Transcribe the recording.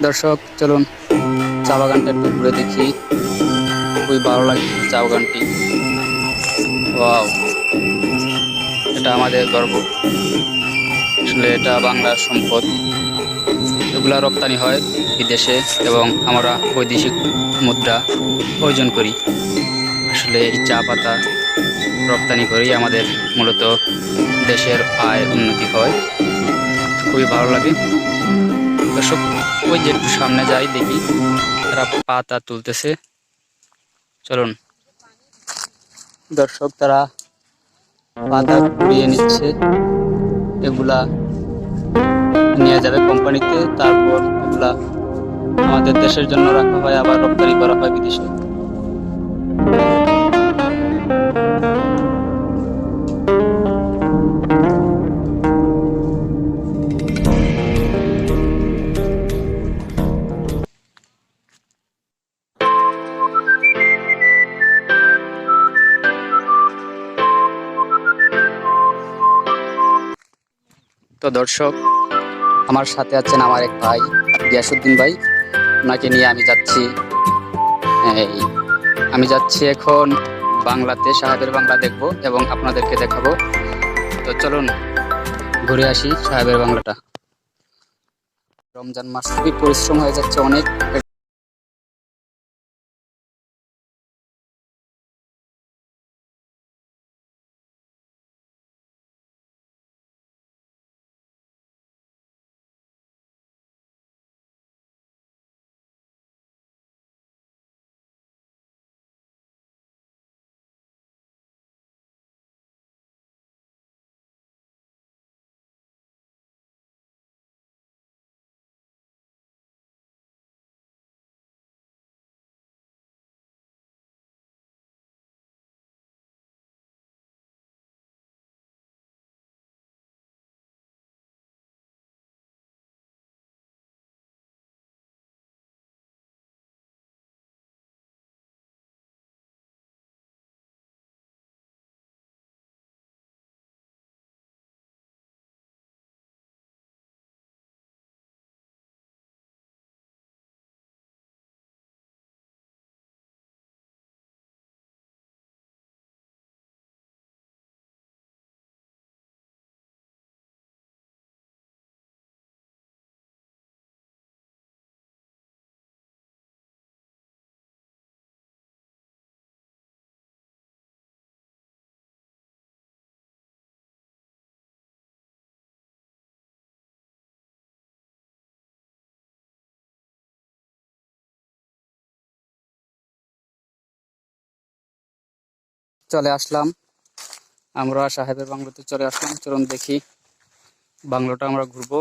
দর্শক, চলুন চা বাগানটা একটু ঘুরে দেখি। খুবই ভালো লাগে চা বাগানটি। এটা আমাদের গর্ব। আসলে এটা বাংলার সম্পদ। এগুলা রপ্তানি হয় বিদেশে এবং আমরা বৈদেশিক মুদ্রা অর্জন করি। আসলে এই চা পাতা রপ্তানি করেই আমাদের মূলত দেশের আয় উন্নতি হয়। খুবই ভালো লাগে। দর্শক, ওই যে একটু সামনে যাই, দেখি তারা পাতা তুলতেছে। চলুন। দর্শক, তারা পাতা কুড়িয়ে নিচ্ছে। এগুলা নিয়ে যাবে কোম্পানিতে, তারপর এগুলা আমাদের দেশের জন্য রাখা হয়, আবার রপ্তানি করা হয় বিদেশে। তো দর্শক, আমার সাথে আছেন আমার এক ভাই গিয়াসুদ্দিন ভাই। ওনাকে নিয়ে আমি যাচ্ছি, এই, আমি যাচ্ছি এখন বাংলাতে, সাহেবের বাংলা দেখব এবং আপনাদেরকে দেখাবো। তো চলুন, ঘুরে আসি সাহেবের বাংলাটা। রমজান মাস খুবই পরিশ্রম হয়ে যাচ্ছে অনেক। চলে আসলাম। আমরা সাহেবের বাংলোতে চলে আসলাম। চলুন দেখি বাংলোটা আমরা ঘুরবো।